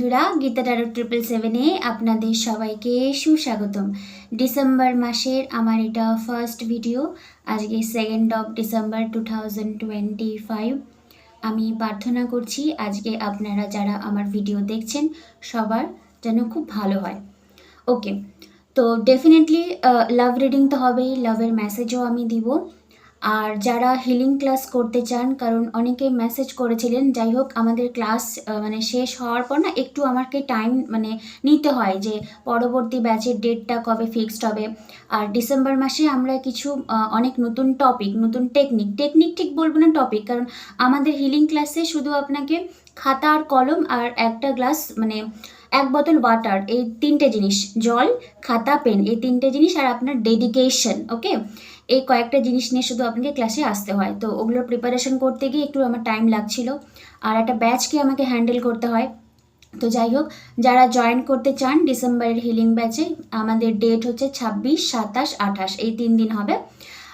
বন্ধুরা Gita Taro triple সেভেনে আপনাদের সবাইকে সুস্বাগতম। ডিসেম্বর মাসের আমার এটা ফার্স্ট ভিডিও আজকে second of December two twenty five আমি প্রার্থনা করছি, আজকে আপনারা যারা আমার ভিডিও দেখছেন, সবার যেন খুব ভালো হয়। ওকে তো ডেফিনেটলি লাভ রিডিং তো হবেই লাভের মেসেজও আমি দিব। আর যারা হিলিং ক্লাস করতে চান, কারণ অনেকে মেসেজ করেছিলেন, যাই হোক আমাদের ক্লাস মানে শেষ হওয়ার পর না একটু আমাকে টাইম মানে নিতে হয় যে পরবর্তী ব্যাচের ডেটটা কবে ফিক্সড হবে। আর ডিসেম্বর মাসে আমরা কিছু অনেক নতুন টপিক নতুন টেকনিক টেকনিক ঠিক বলব না টপিক কারণ আমাদের হিলিং ক্লাসে শুধু আপনাকে খাতা আর কলম আর একটা গ্লাস মানে এক বোতল ওয়াটার এই তিনটে জিনিস, জল, খাতা পেন এই তিনটে জিনিস আর আপনার ডেডিকেশন ওকে এই কয়েকটা জিনিস নিয়ে শুধু আপনাকে ক্লাসে আসতে হয়। তো ওগুলোর প্রিপারেশন করতে গিয়ে একটু আমার টাইম লাগছিল। আর একটা ব্যাচকে আমাকে হ্যান্ডেল করতে হয়। তো যাই হোক, যারা জয়েন করতে চান ডিসেম্বরের হিলিং ব্যাচে আমাদের ডেট হচ্ছে ছাব্বিশ, সাতাশ, আঠাশ, এই তিন দিন হবে।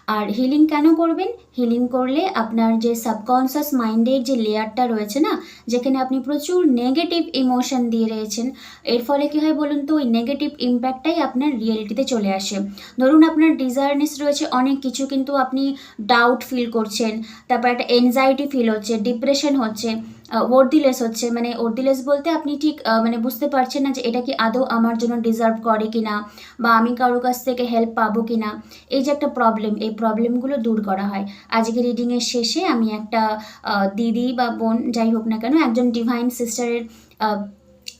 আর হিলিং কেন করবেন? হিলিং করলে আপনার যে সাবকনসিয়াস মাইন্ডের যে লেয়ারটা রয়েছে না, যেখানে আপনি প্রচুর নেগেটিভ ইমোশন দিয়ে রয়েছেন, এর ফলে কী হয় বলুন তো, ওই নেগেটিভ ইম্প্যাক্টটাই আপনার রিয়েলিটিতে চলে আসে। ধরুন আপনার ডিজায়ারনেস রয়েছে অনেক কিছু, কিন্তু আপনি ডাউট ফিল করছেন, তারপর একটা এনজাইটি ফিল হচ্ছে ডিপ্রেশন হচ্ছে ওর্দিলেস হচ্ছে। মানে ওর্দিলেস বলতে আপনি ঠিক মানে বুঝতে পারছেন না যে এটা কি আদৌ আমার জন্য ডিজার্ভ করে কি না বা আমি কারোর কাছ থেকে হেল্প পাবো কি না এই যে একটা প্রবলেম এই প্রবলেমগুলো দূর করা হয়। আজকে রিডিংয়ের শেষে আমি একটা দিদি বা বোন যাই হোক না কেন, একজন ডিভাইন সিস্টারের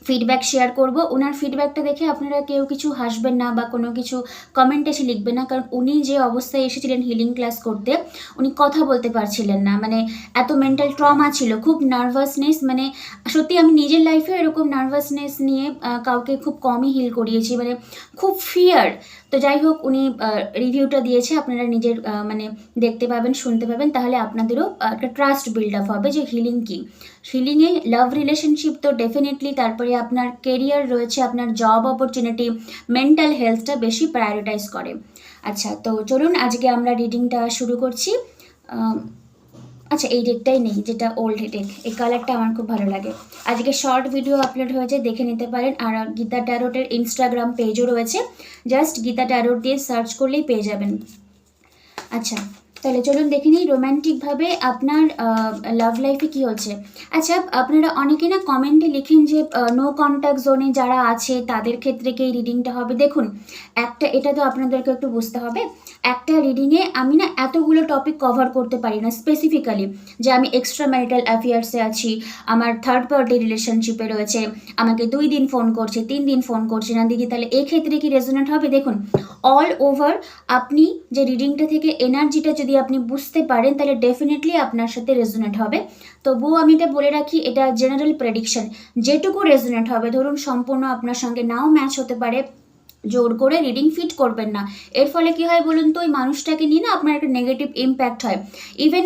ফিডব্যাক শেয়ার করব। ওনার ফিডব্যাকটা দেখে আপনারা কেউ কিছু হাসবেন না বা কোনো কিছু কমেন্ট এসে লিখবেন না। কারণ উনি যে অবস্থায় এসেছিলেন হিলিং ক্লাস করতে, উনি কথা বলতে পারছিলেন না। মানে এত মেন্টাল ট্রমা ছিল, খুব নার্ভাসনেস মানে সত্যি আমি নিজের লাইফে এরকম নার্ভাসনেস নিয়ে কাউকে খুব কমই হিল করিয়েছি। মানে খুব ফিয়ার তো যাই হোক, উনি রিভিউটা দিয়েছে। আপনারা নিজের মানে দেখতে পাবেন, শুনতে পাবেন। তাহলে আপনাদেরও একটা ট্রাস্ট বিল্ড আপ হবে যে হিলিং কী। হিলিংয়ে লাভ রিলেশনশিপ তো ডেফিনেটলি তারপরে আপনার কেরিয়ার রয়েছে, আপনার জব অপরচুনিটি মেন্টাল হেলথটা বেশি প্রায়োরিটাইজ করে। আচ্ছা তো চলুন, আজকে আমরা রিডিংটা শুরু করছি। আচ্ছা এই ডেটটাই নেই, যেটা ওল্ড ডেক এই কালারটা আমার খুব ভালো লাগে। আজকে শর্ট ভিডিও আপলোড হয়েছে, দেখে নিতে পারেন। আর গীতা ট্যারোটের ইনস্টাগ্রাম পেজও রয়েছে। জাস্ট গীতা ট্যারোট দিয়ে সার্চ করলেই পেয়ে যাবেন। আচ্ছা তাহলে চলুন দেখে নিই রোম্যান্টিকভাবে আপনার লাভ লাইফে কি হচ্ছে। আচ্ছা আপনারা অনেকে না কমেন্টে লিখেন যে নো কন্ট্যাক্ট জোনে যারা আছে, তাদের ক্ষেত্রে কি রিডিংটা হবে? দেখুন, একটা, এটা তো আপনাদেরকে একটু বুঝতে হবে। একটা রিডিংয়ে আমি না এতগুলো টপিক কভার করতে পারি না স্পেসিফিক্যালি যে আমি এক্সট্রা ম্যারিটাল অ্যাফেয়ার্সে আছি, আমার থার্ড পার্টি রিলেশনশিপে রয়েছে, আমাকে দুই দিন ফোন করছে, তিন দিন ফোন করছে না দিদি, তাহলে এক্ষেত্রে কি রেজোনেট হবে? দেখুন অল ওভার আপনি যে রিডিংটা থেকে এনার্জিটা যদি আপনি বুঝতে পারেন, তাহলে ডেফিনেটলি আপনার সাথে রেজোনেট হবে। তবুও আমি এটা বলে রাখি, এটা জেনারেল প্রেডিকশন যেটুকু রেজোনেট হবে, ধরুন সম্পূর্ণ আপনার সঙ্গে নাও ম্যাচ হতে পারে। জোর করে রিডিং ফিট করবেন না। এর ফলে কি হয় বলুন তো, ওই মানুষটাকে নিয়ে না আপনার একটা নেগেটিভ ইম্প্যাক্ট হয়। ইভেন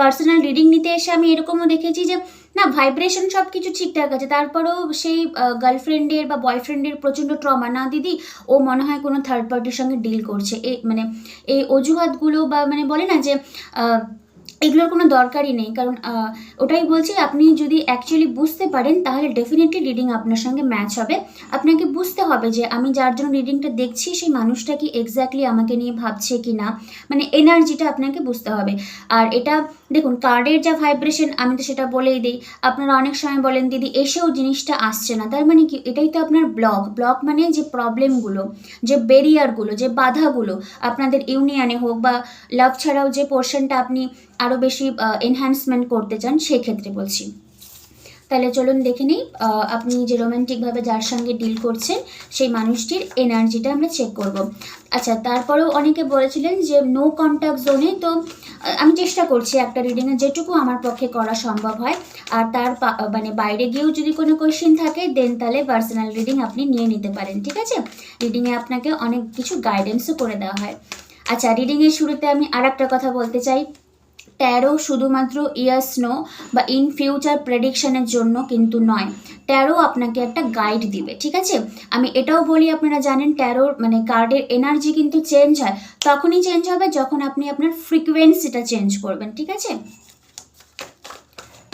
পার্সোনাল রিডিং নিতে এসে আমি এরকমও দেখেছি যে, না ভাইব্রেশন সব কিছু ঠিকঠাক আছে। তারপরেও সেই গার্লফ্রেন্ডের বা বয়ফ্রেন্ডের প্রচণ্ড ট্রমা না দিদি, ও মনে হয় কোনো থার্ড পার্টির সঙ্গে ডিল করছে। এই মানে এই অজুহাতগুলো বা মানে বলে না যে এগুলোর কোনো দরকারই নেই। কারণ ওটাই বলছি, আপনি যদি অ্যাকচুয়ালি বুঝতে পারেন, তাহলে ডেফিনেটলি রিডিং আপনার সঙ্গে ম্যাচ হবে। আপনাকে বুঝতে হবে যে, আমি যার জন্য রিডিংটা দেখছি, সেই মানুষটা কি এক্স্যাক্টলি আমাকে নিয়ে ভাবছে কি না মানে এনার্জিটা আপনাকে বুঝতে হবে। আর এটা, দেখুন কার্ডের যা ভাইব্রেশন আমি তো সেটা বলেই দিই। আপনারা অনেক সময় বলেন, দিদি, এসেও জিনিসটা আসছে না। তার মানে কি? এটাই তো আপনার ব্লক ব্লক মানে যে প্রবলেমগুলো যে ব্যারিয়ারগুলো যে বাধাগুলো, আপনাদের ইউনিয়নে হোক বা লাভ ছাড়াও যে পোর্শনটা আপনি আরও বেশি এনহ্যান্সমেন্ট করতে চান, সেক্ষেত্রে বলছি। তাহলে চলুন দেখে নিই আপনি যে রোম্যান্টিকভাবে যার সঙ্গে ডিল করছেন, সেই মানুষটির এনার্জিটা আমরা চেক করব। আচ্ছা তারপরেও অনেকে বলেছিলেন যে নো কন্ট্যাক্ট জোনে তো আমি চেষ্টা করছি একটা রিডিংয়ে যেটুকু আমার পক্ষে করা সম্ভব হয়। আর তার মানে বাইরে গিয়েও যদি কোনো কোয়েশ্চেন থাকে দেন তাহলে পার্সোনাল রিডিং আপনি নিয়ে নিতে পারেন, ঠিক আছে? রিডিংয়ে আপনাকে অনেক কিছু গাইডেন্সও করে দেওয়া হয়। আচ্ছা রিডিংয়ের শুরুতে আমি আর কথা বলতে চাই। ট্যারো শুধুমাত্র ইয়াস নো বা ইন ফিউচার প্রেডিকশনের জন্য কিন্তু নয়। ট্যারো আপনাকে একটা গাইড দিবে, ঠিক আছে? আমি এটাও বলি, আপনারা জানেন ট্যারোর মানে কার্ডের এনার্জি কিন্তু চেঞ্জ হয়, তখনই চেঞ্জ হবে যখন আপনি আপনার ফ্রিকোয়েন্সিটা চেঞ্জ করবেন, ঠিক আছে?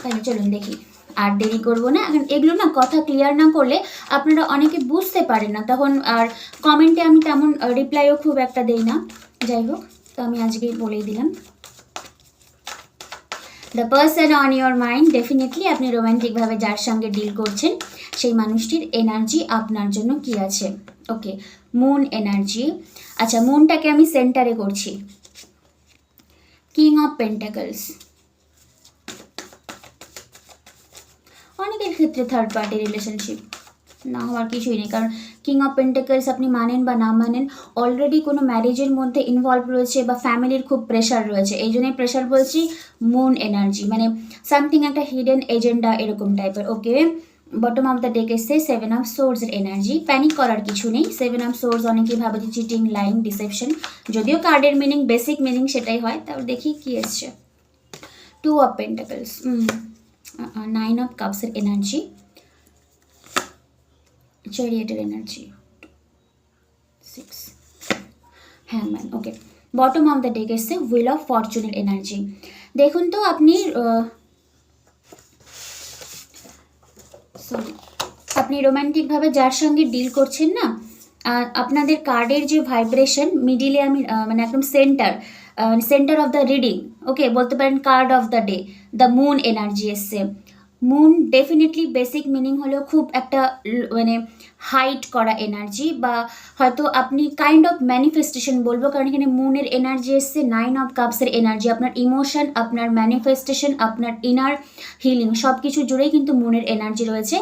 তাহলে চলুন দেখি, আর দেরি করব না। এখন এগুলো না কথা ক্লিয়ার না করলে আপনারা অনেকে বুঝতে পারেন না, তখন আর কমেন্টে আমি তেমন রিপ্লাইও খুব একটা দেই না। যাই হোক, তো আমি আজকেই বলেই দিলাম। The person on your mind definitely আপনি রোম্যান্টিকভাবে যার সঙ্গে ডিল করছেন, সেই মানুষটির এনার্জি আপনার জন্য কি আছে? ওকে মুন এনার্জি আচ্ছা মুনটাকে আমি সেন্টারে করছি। কিং অফ পেন্টাকলস অনেকের ক্ষেত্রে থার্ড পার্টি রিলেশনশিপ না হওয়ার কিছুই নেই, কারণ কিং অফ পেন্টাকলস আপনি মানেন বা না মানেন অলরেডি কোনো ম্যারেজের মধ্যে ইনভলভ রয়েছে বা ফ্যামিলির খুব প্রেশার রয়েছে। এই জন্যই প্রেশার বলছি মুন এনার্জি মানে সামথিং একটা হিডেন এজেন্ডা এরকম টাইপের okay bottom of the deck এসছে সেভেন অফ সোর্সের এনার্জি প্যানিক করার কিছু নেই। সেভেন অফ সোর্স অনেকেই ভাবে যে চিটিং লাইং ডিসেপশন যদিও কার্ডের মিনিং বেসিক মিনিং সেটাই হয়, তারপর দেখি কি এসছে। Two of pentacles nine of কাপসের energy চ্যারিয়েটের এনার্জি সিক্স হ্যাঁ ma'am okay bottom of the deck এসছে হুইল অফ ফরচুনের এনার্জি দেখুন তো আপনি সরি আপনি রোম্যান্টিকভাবে যার সঙ্গে ডিল করছেন না আপনাদের কার্ডের যে ভাইব্রেশন মিডিলে আমি মানে একদম center center of the reading okay বলতে পারেন card of the day the moon energy এসছে মুন ডেফিনেটলি বেসিক মিনিং হলো খুব একটা মানে হাইট করা এনার্জি বা হয়তো আপনি কাইন্ড অফ ম্যানিফেস্টেশন বলব, কারণ এখানে মুনের এনার্জি এসছে নাইন অফ কাপসের এনার্জি আপনার ইমোশন আপনার ম্যানিফেস্টেশন আপনার ইনার হিলিং সব কিছু জুড়েই কিন্তু মুনের এনার্জি রয়েছে।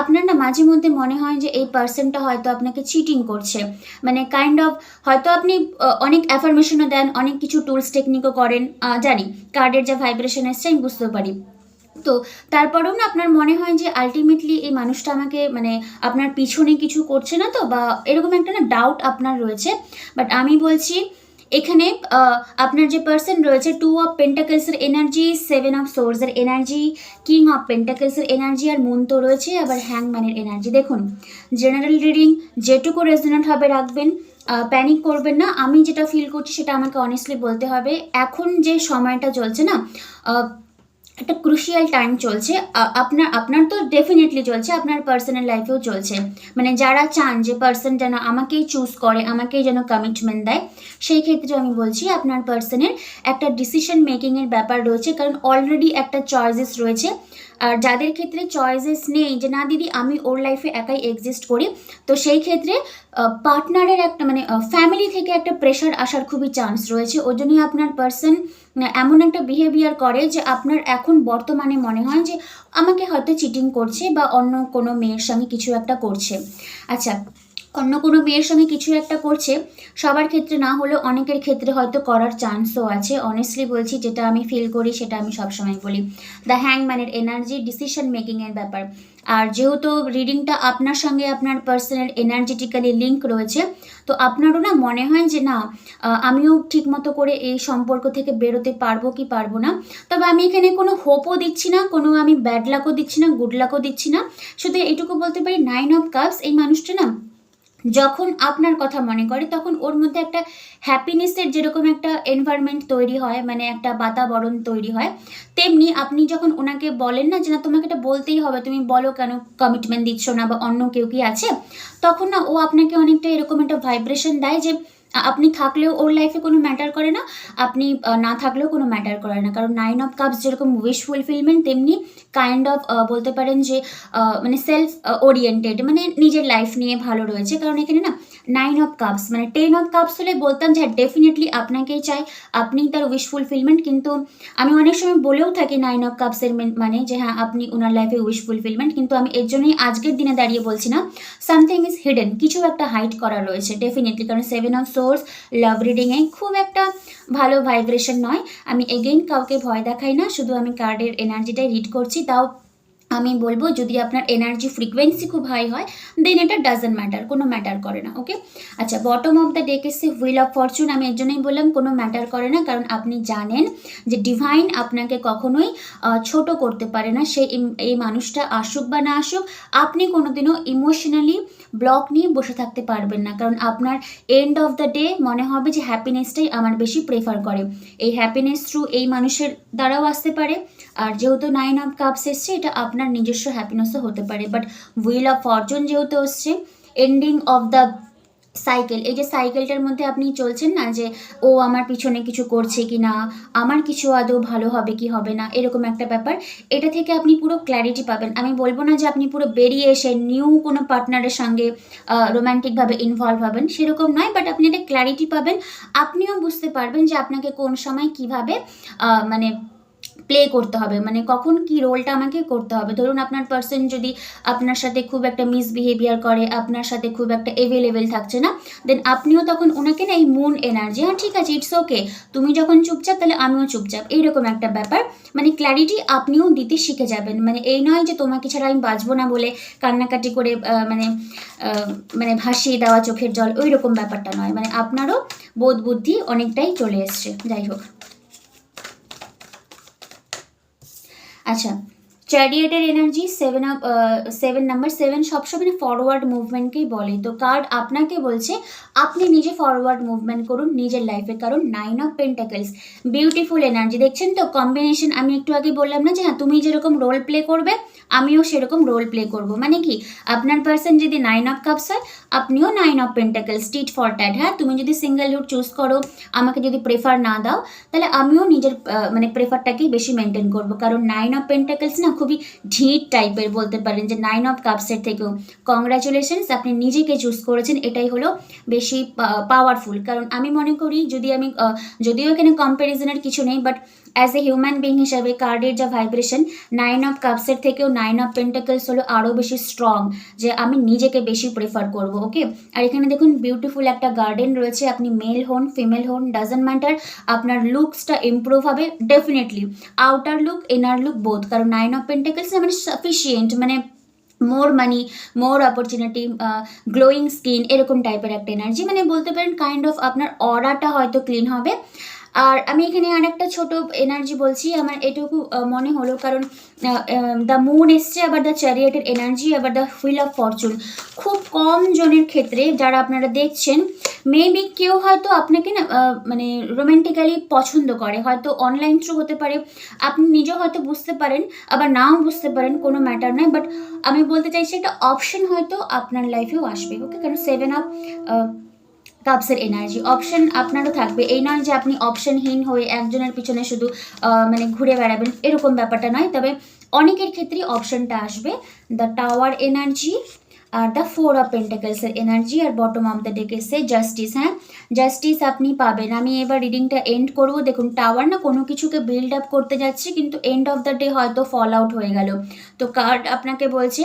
আপনার না মাঝে মধ্যে মনে হয় যে এই পার্সনটা হয়তো আপনাকে চিটিং করছে মানে কাইন্ড অফ হয়তো আপনি অনেক অ্যাফার্মেশনও দেন, অনেক কিছু টুলস টেকনিকও করেন জানি কার্ডের যা ভাইব্রেশন এসছে, আমি বুঝতে পারি। তো তারপরেও না আপনার মনে হয় যে আলটিমেটলি এই মানুষটা আমাকে মানে আপনার পিছনে কিছু করছে না তো? বা এরকম একটা না ডাউট আপনার রয়েছে? বাট আমি বলছি, এখানে আপনার যে পার্সন রয়েছে টু অফ পেন্টাকেলসের এনার্জি সেভেন অফ সোর্সের এনার্জি কিং অফ পেন্টাকেলসের এনার্জি আর মুন তো রয়েছে, আবার হ্যাংম্যানের এনার্জি দেখুন জেনারেল রিডিং যেটুকু রেজনেন্ট হবে রাখবেন প্যানিক করবেন না। আমি যেটা ফিল করছি সেটা আমাকে অনেস্টলি বলতে হবে। এখন যে সময়টা চলছে না একটা ক্রুশিয়াল টাইম চলছে। আপনার আপনার তো ডেফিনেটলি চলছে, আপনার পার্সোনাল লাইফেও চলছে। মানে যারা চান যে পার্সন যেন আমাকেই চুজ করে, আমাকেই যেন কমিটমেন্ট দেয়, সেই ক্ষেত্রে আমি বলছি আপনার পার্সনের একটা ডিসিশন মেকিংয়ের ব্যাপার রয়েছে, কারণ অলরেডি একটা চয়েসেস রয়েছে। আর যাদের ক্ষেত্রে চয়েসেস নেই যে, না দিদি, আমি ওর লাইফে একাই এক্সিস্ট করি। তো সেই ক্ষেত্রে পার্টনারের একটা মানে ফ্যামিলি থেকে একটা প্রেশার আসার খুবই চান্স রয়েছে। ওই জন্যই আপনার পার্সন এমন একটা বিহেভিয়ার করে যে, আপনার এখন বর্তমানে মনে হয় যে, আমাকে হয়তো চিটিং করছে বা অন্য কোনো মেয়ের সঙ্গে কিছু একটা করছে। আচ্ছা অন্য কোনো মেয়ের সঙ্গে কিছু একটা করছে, সবার ক্ষেত্রে না হলেও অনেকের ক্ষেত্রে হয়তো করার চান্সও আছে। অনেস্টলি বলছি, যেটা আমি ফিল করি, সেটা আমি সবসময় বলি। দ্য হ্যাংম্যানের এনার্জি ডিসিশন মেকিংয়ের ব্যাপার। আর যেহেতু রিডিংটা আপনার সঙ্গে আপনার পার্সোনাল এনার্জেটিক্যালি লিঙ্ক রয়েছে, তো আপনারও না মনে হয় যে না আমিও ঠিকমতো করে এই সম্পর্ক থেকে বেরোতে পারব কি পারব না? তবে আমি এখানে কোনো হোপও দিচ্ছি না, কোনো আমি ব্যাড লাকও দিচ্ছি না গুড লাকও দিচ্ছি না। শুধু এটুকু বলতে পারি নাইন অফ কাপস এই মানুষটা না যখন আপনার কথা মনে করে, তখন ওর মধ্যে একটা হ্যাপিনেসের যেরকম একটা এনভায়রনমেন্ট তৈরি হয় মানে একটা বাতাবরণ তৈরি হয়, তেমনি আপনি যখন ওনাকে বলেন না যে, না, তোমাকে এটা বলতেই হবে, তুমি বলো কেন কমিটমেন্ট দিচ্ছ না বা অন্য কেউ কি আছে? তখন না ও আপনাকে অনেকটা এরকম একটা ভাইব্রেশন দেয় যে আপনি থাকলেও ওর লাইফে কোনো ম্যাটার করে না। আপনি না থাকলেও কোনো ম্যাটার করে না। কারণ নাইন অফ কাপস যেরকম উইশ ফুলফিলমেন্ট তেমনি কাইন্ড অফ বলতে পারেন যে মানে সেলফ ওরিয়েন্টেড মানে নিজের লাইফ নিয়ে ভালো রয়েছে। কারণ এখানে না নাইন অফ কাপস মানে টেন অফ কাপস হলে বলতাম যে ডেফিনেটলি আপনাকেই চাই। আপনিই তার উইশ ফুলফিলমেন্ট কিন্তু আমি অনেক সময় বলেও থাকি নাইন অফ কাপসের মানে যে হ্যাঁ আপনি ওনার লাইফে উইশ ফুলফিলমেন্ট কিন্তু আমি এর জন্যই আজকের দিনে দাঁড়িয়ে বলছি না। সামথিং ইজ হিডেন কিছু একটা হাইট করা রয়েছে ডেফিনেটলি কারণ সেভেন অফ সোর্স লাভ রিডিংয়ে খুব একটা ভালো ভাইব্রেশন নয়। আমি এগেইন কাউকে ভয় দেখাই না, শুধু আমি কার্ডের এনার্জিটাই রিড করছি, তাও আমি বলব যদি আপনার এনার্জি ফ্রিকোয়েন্সি খুব হাই হয় দেন এটা ডাজেন্ট ম্যাটার কোনো ম্যাটার করে না ওকে আচ্ছা বটম অফ দ্য ডেক এসে হুইল অফ ফরচুন আমি এর জন্যই বললাম কোনো ম্যাটার করে না, কারণ আপনি জানেন যে ডিভাইন আপনাকে কখনোই ছোট করতে পারে না সেই এই মানুষটা আসুক বা না আসুক, আপনি কোনোদিনও ইমোশনালি ব্লক নিয়ে বসে থাকতে পারবেন না। কারণ আপনার এন্ড অফ দ্য ডে মনে হবে যে হ্যাপিনেসটাই আমার বেশি প্রেফার করে। এই হ্যাপিনেস থ্রু এই মানুষের দ্বারাও আসতে পারে। আর যেহেতু নাইন অফ কাপস এসছে, এটা আপনার নিজস্ব হ্যাপিনেসও হতে পারে। বাট হুইল অফ ফরচুন যেহেতু এসছে এন্ডিং অফ দ্য সাইকেল, এই যে সাইকেলটার মধ্যে আপনি চলছেন না যে, ও আমার পিছনে কিছু করছে কি না? আমার কিছু আদৌ ভালো হবে কি হবে না? এরকম একটা ব্যাপার। এটা থেকে আপনি পুরো ক্ল্যারিটি পাবেন। আমি বলব না যে আপনি পুরো বেরিয়ে এসে নিউ কোনো পার্টনারের সঙ্গে রোম্যান্টিকভাবে ইনভলভ হবেন, সেরকম নয়। বাট আপনি একটা ক্ল্যারিটি পাবেন। আপনিও বুঝতে পারবেন যে আপনাকে কোন সময় কীভাবে মানে প্লে করতে হবে। মানে কখন কি রোলটা আমাকে করতে হবে? ধরুন আপনার পার্সন যদি আপনার সাথে খুব একটা মিসবিহেভিয়ার করে, আপনার সাথে খুব একটা এভেলেবেল থাকছে না দেন আপনিও তখন ওনাকে না এই মুন এনার্জি হ্যাঁ ঠিক আছে ইটস ওকে তুমি যখন চুপচাপ, তাহলে আমিও চুপচাপ। এইরকম একটা ব্যাপার। মানে ক্ল্যারিটি আপনিও দিতে শিখে যাবেন। মানে এই নয় যে তোমাকে ছাড়া আমি বাঁচবো না বলে কান্নাকাটি করে মানে মানে ভাসিয়ে দেওয়া চোখের জল ওই রকম ব্যাপারটা নয়। মানে আপনারও বোধ বুদ্ধি অনেকটাই চলে এসছে। যাই হোক। আচ্ছা চ্যারিয়েটের energy seven of seven number seven সবসময় ফরওয়ার্ড মুভমেন্টকেই বলে। তো কার্ড আপনাকে বলছে, আপনি নিজে ফরওয়ার্ড মুভমেন্ট করুন নিজের লাইফে কারণ nine of pentacles beautiful energy দেখছেন তো কম্বিনেশন আমি একটু আগে বললাম না যে হ্যাঁ তুমি যেরকম রোল প্লে করবে আমিও সেরকম রোল প্লে করব। মানে কি, আপনার পার্সন যদি নাইন অফ কাপস হয়, আপনিও nine of pentacles tit for tat হ্যাঁ তুমি যদি সিঙ্গেলহুড চুজ করো, আমাকে যদি প্রেফার না দাও, তাহলে আমিও নিজের মানে প্রেফারটাকেই বেশি মেনটেন করব। কারণ নাইন অফ পেন্টাকেলস না খুবই ঢিট টাইপের বলতে পারেন যে নাইন অফ কাপসের থেকেও। কংগ্রাচুলেশনস আপনি নিজেকে চুজ করেছেন, এটাই হলো বেশি পাওয়ারফুল কারণ আমি মনে করি, যদি আমি যদিও এখানে কম্প্যারিজনের কিছু নেই but as a human being হিসাবে কার্ডের যা ভাইব্রেশন নাইন অফ কাপসের থেকেও নাইন অফ পেন্টাকেলস হলো আরও বেশি স্ট্রং যে আমি নিজেকে বেশি প্রেফার করব ওকে আর এখানে দেখুন বিউটিফুল একটা গার্ডেন রয়েছে, আপনি মেল হন ফিমেল হন ডাজন্ট ম্যাটার আপনার লুকসটা ইমপ্রুভ হবে definitely outer look inner look বোধ কারণ নাইন অফ পেন্টাকেলস মানে সাফিসিয়েন্ট মানে more money more opportunity glowing skin এরকম টাইপের একটা এনার্জি মানে বলতে পারেন কাইন্ড অফ আপনার অরাটা হয়তো ক্লিন হবে। আর আমি এখানে আর একটা ছোট এনার্জি বলছি, আমার এটুকু মনে হলো কারণ দ্য মুন এসছে আবার দ্য চ্যারিয়েটের এনার্জি আবার দ্য হুইল অফ ফরচুন খুব কম জনের ক্ষেত্রে যারা আপনারা দেখছেন মেবি কেউ হয়তো আপনাকে না মানে রোমান্টিক্যালি পছন্দ করে, হয়তো অনলাইন থ্রু হতে পারে, আপনি নিজেও হয়তো বুঝতে পারেন, আবার নাও বুঝতে পারেন, কোনো ম্যাটার নয় বাট আমি বলতে চাইছি একটা অপশন হয়তো আপনার লাইফেও আসবে ওকে কারণ সেভেন আপ কাপসের এনার্জি অপশন আপনারও থাকবে। এই নয় যে আপনি অপশনহীন হয়ে একজনের পিছনে শুধু মানে ঘুরে বেড়াবেন, এরকম ব্যাপারটা নয়। তবে অনেকের ক্ষেত্রেই অপশনটা আসবে। The tower energy the four of পেন্টাকেলসের energy আর বটম অফ দ্য ডেক এসে জাস্টিস হ্যাঁ? জাস্টিস আপনি পাবেন। আমি এবার রিডিংটা এন্ড করব। দেখুন টাওয়ার না কোনো কিছুকে বিল্ড আপ করতে যাচ্ছে, কিন্তু এন্ড অফ দ্য ডে হয়তো ফল আউট হয়ে গেল। তো কার্ড আপনাকে বলছে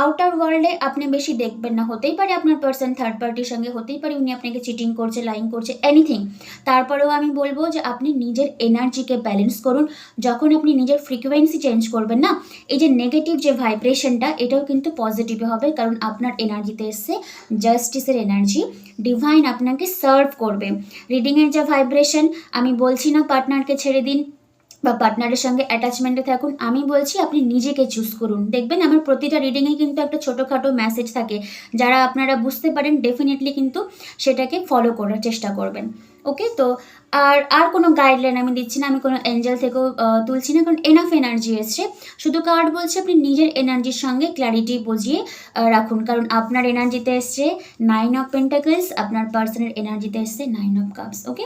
আউটার ওয়ার্ল্ডে আপনি বেশি দেখবেন না। হতেই পারে আপনার পার্সন থার্ড পার্টির সঙ্গে, হতেই পারে উনি আপনাকে চিটিং করছে লাইন করছে এনিথিং তারপরেও আমি বলব যে আপনি নিজের এনার্জিকে ব্যালেন্স করুন। যখন আপনি নিজের ফ্রিকোয়েন্সি চেঞ্জ করবেন না, এই যে নেগেটিভ যে ভাইব্রেশনটা এটাও কিন্তু পজিটিভে হবে। কারণ আপনার এনার্জিতে এসছে জাস্টিসের এনার্জি ডিভাইন আপনাকে সার্ভ করবে। রিডিংয়ের যা ভাইব্রেশন আমি বলছি না পার্টনারকে ছেড়ে দিন। বা পার্টনারের সঙ্গে অ্যাটাচমেন্টে থাকুন। আমি বলছি আপনি নিজেকে চুজ করুন। দেখবেন আমার প্রতিটা রিডিংয়ে কিন্তু একটা ছোটোখাটো মেসেজ থাকে। যারা আপনারা বুঝতে পারেন ডেফিনেটলি কিন্তু সেটাকে ফলো করার চেষ্টা করবেন। ওকে তো আর আর কোনো গাইডলাইন আমি দিচ্ছি না, আমি কোনো এঞ্জেল থেকেও তুলছি না, কারণ এনাফ এনার্জি এসছে। শুধু কার্ড বলছে, আপনি নিজের এনার্জির সঙ্গে ক্ল্যারিটি বুঝিয়ে রাখুন। কারণ আপনার এনার্জিতে এসছে নাইন অফ পেন্টাকেলস আপনার পার্সনের এনার্জিতে এসছে নাইন অফ কাপস ওকে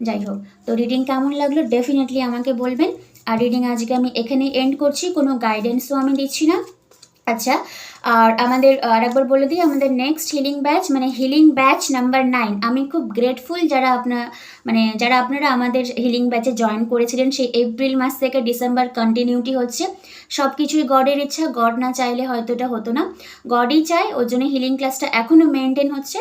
যাই হোক, তো রিডিং কেমন লাগল ডেফিনেটলি আমাকে বলবেন। আর রিডিং আজকে আমি এখানেই এন্ড করছি, কোনো গাইডেন্সও আমি দিচ্ছি না। আচ্ছা আর আমাদের আরেকবার বলে দিই, আমাদের নেক্সট হিলিং ব্যাচ মানে হিলিং ব্যাচ নাম্বার নাইন আমি খুব গ্রেটফুল যারা আপনার মানে যারা আপনারা আমাদের হিলিং ব্যাচে জয়েন করেছিলেন, সেই এপ্রিল মাস থেকে ডিসেম্বর কন্টিনিউটি হচ্ছে। সব কিছুই গডের ইচ্ছা, গড না চাইলে হয়তো এটা হতো না। গডই চায়, ওর জন্য হিলিং ক্লাসটা এখনও মেনটেন হচ্ছে।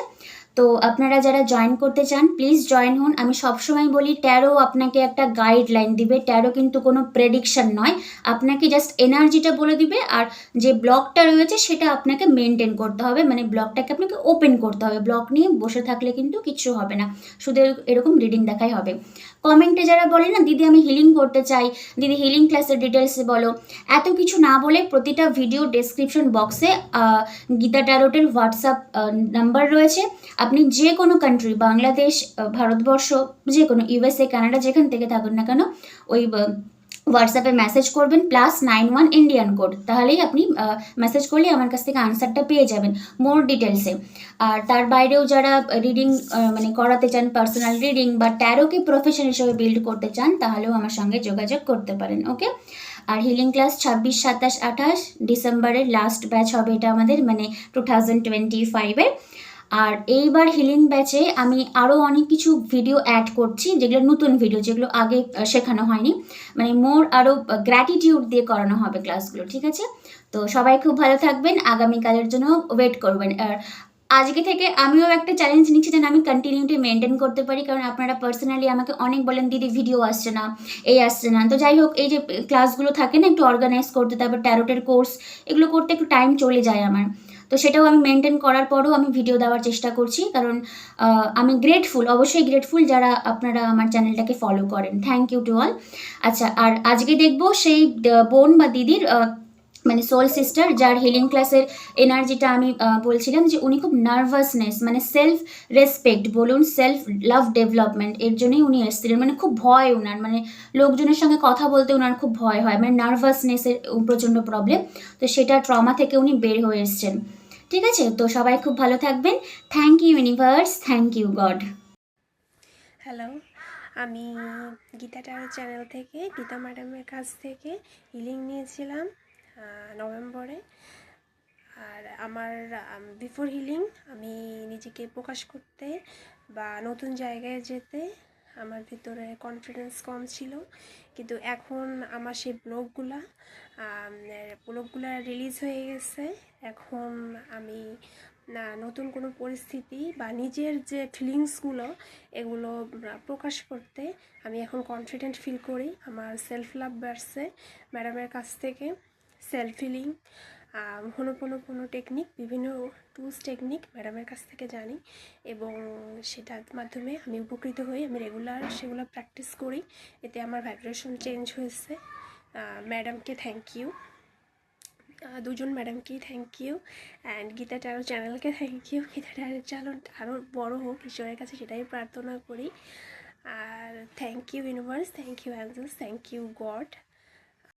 তো আপনারা যারা জয়েন করতে চান প্লিজ জয়েন হন। আমি সবসময় বলি ট্যারো আপনাকে একটা গাইডলাইন দিবে। ট্যারো কিন্তু কোনো প্রেডিকশন নয়। আপনাকে জাস্ট এনার্জিটা বলে দিবে আর যে ব্লকটা রয়েছে, সেটা আপনাকে মেনটেন করতে হবে। মানে ব্লকটাকে আপনাকে ওপেন করতে হবে। ব্লক নিয়ে বসে থাকলে কিন্তু কিছু হবে না। শুধু এরকম রিডিং দেখাই হবে। কমেন্টে যারা বলে না, দিদি, আমি হিলিং করতে চাই, দিদি হিলিং ক্লাসের ডিটেলসে বলো, এত কিছু না বলে প্রতিটা ভিডিও ডেসক্রিপশন বক্সে গীতা ট্যারোটের হোয়াটসঅ্যাপ নাম্বার রয়েছে। আপনি যে কোনো কান্ট্রি বাংলাদেশ ভারতবর্ষ, যে কোনো ইউএসএ কানাডা যেখান থেকে থাকুন না কেন, ওই হোয়াটসঅ্যাপে মেসেজ করবেন plus nine one Indian code তাহলেই আপনি মেসেজ করলে আমার কাছ থেকে আনসারটা পেয়ে যাবেন মোর ডিটেলসে আর তার বাইরেও যারা রিডিং মানে করাতে চান পার্সোনাল রিডিং বা ট্যারোকে প্রফেশন হিসেবে বিল্ড করতে চান, তাহলেও আমার সঙ্গে যোগাযোগ করতে পারেন ওকে আর হিলিং ক্লাস ছাব্বিশ, সাতাশ, আঠাশ, ডিসেম্বরের লাস্ট ব্যাচ হবে এটা আমাদের মানে টু থাউজেন্ড টোয়েন্টি ফাইভের আর এইবার হিলিং ব্যাচে আমি আরও অনেক কিছু ভিডিও অ্যাড করছি, যেগুলো নতুন ভিডিও যেগুলো আগে শেখানো হয়নি। মানে মোর আরও গ্র্যাটিটিউড দিয়ে করানো হবে ক্লাসগুলো ঠিক আছে? তো সবাই খুব ভালো থাকবেন, আগামীকালের জন্য ওয়েট করবেন। আর আজকে থেকে আমিও একটা চ্যালেঞ্জ নিচ্ছি যেন আমি কন্টিনিউটি মেনটেন করতে পারি, কারণ আপনারা পার্সোনালি আমাকে অনেক বলেন, দিদি ভিডিও আসছে না, এই আসছে না। তো যাই হোক, এই যে ক্লাসগুলো থাকে না, একটু অর্গানাইজ করতে, তারপর ট্যারোটের কোর্স এগুলো করতে একটু টাইম চলে যায় আমার। তো সেটাও আমি মেনটেন করার পরও আমি ভিডিও দেওয়ার চেষ্টা করছি। কারণ আমি গ্রেটফুল অবশ্যই গ্রেটফুল যারা আপনারা আমার চ্যানেলটাকে ফলো করেন। থ্যাংক ইউ টু অল আচ্ছা আর আজকে দেখব সেই বোন বা দিদির মানে সোল সিস্টার যার হিলিং ক্লাসের এনার্জিটা আমি বলছিলাম যে উনি খুব নার্ভাসনেস মানে সেলফ রেসপেক্ট বলুন সেলফ লাভ ডেভেলপমেন্ট এর জন্যই উনি এসেছিলেন। মানে খুব ভয় ওনার মানে লোকজনের সঙ্গে কথা বলতে ওনার খুব ভয় হয়। মানে নার্ভাসনেসের প্রচণ্ড প্রবলেম তো সেটা ট্রমা থেকে উনি বের হয়ে এসছেন। ঠিক আছে? তো সবাই খুব ভালো থাকবেন। Thank you universe thank you God hello আমি গীতা টারো চ্যানেল থেকে, গীতা ম্যাডামের কাছ থেকে হিলিং নিয়েছিলাম নভেম্বরে। আর আমার বিফোর হিলিং আমি নিজেকে প্রকাশ করতে বা নতুন জায়গায় যেতে আমার ভিতরে কনফিডেন্স কম ছিল। কিন্তু এখন আমার সেই ব্লগগুলা ব্লগগুলো রিলিজ হয়ে গেছে। এখন আমি নতুন কোনো পরিস্থিতি বা নিজের যে ফিলিংসগুলো এগুলো প্রকাশ করতে আমি এখন কনফিডেন্ট ফিল করি। আমার সেলফ লাভ বাড়ছে ম্যাডামের কাছ থেকে সেলফ ফিলিং হনপনপনো টেকনিক বিভিন্ন টুলস টেকনিক ম্যাডামের কাছ থেকে জানি এবং সেটার মাধ্যমে আমি উপকৃত হই। আমি রেগুলার সেগুলো প্র্যাকটিস করি। এতে আমার ভাইব্রেশন চেঞ্জ হয়েছে। ম্যাডামকে থ্যাংক ইউ দুজন ম্যাডামকেই thank you and Geeta tarot চ্যানেলকে thank you Geeta tarot channel আরও বড়ো হোক, ঈশ্বরের কাছে সেটাই প্রার্থনা করি। আর thank you universe thank you angels thank you God